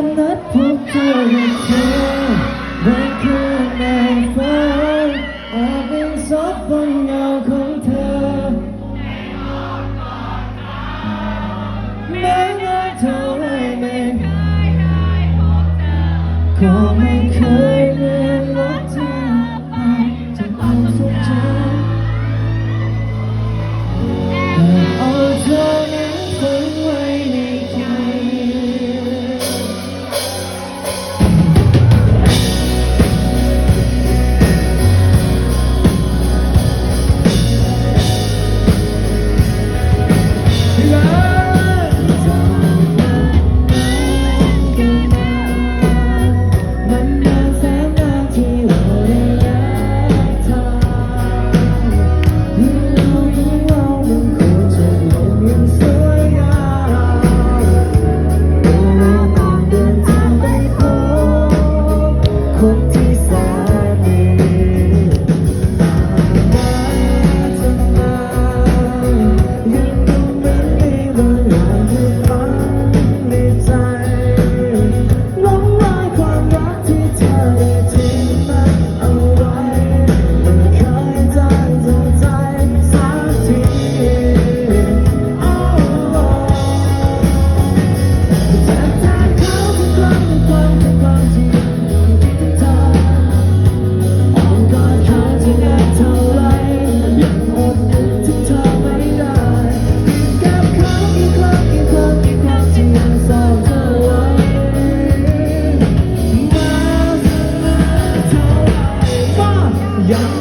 ันนัดพบเจอกับเธอในคืนนางฟ้าอาจเป็นซอบบนเงาของเธอแม้นานเท่าไรไม่ก็ไม่เคยลื Yeah.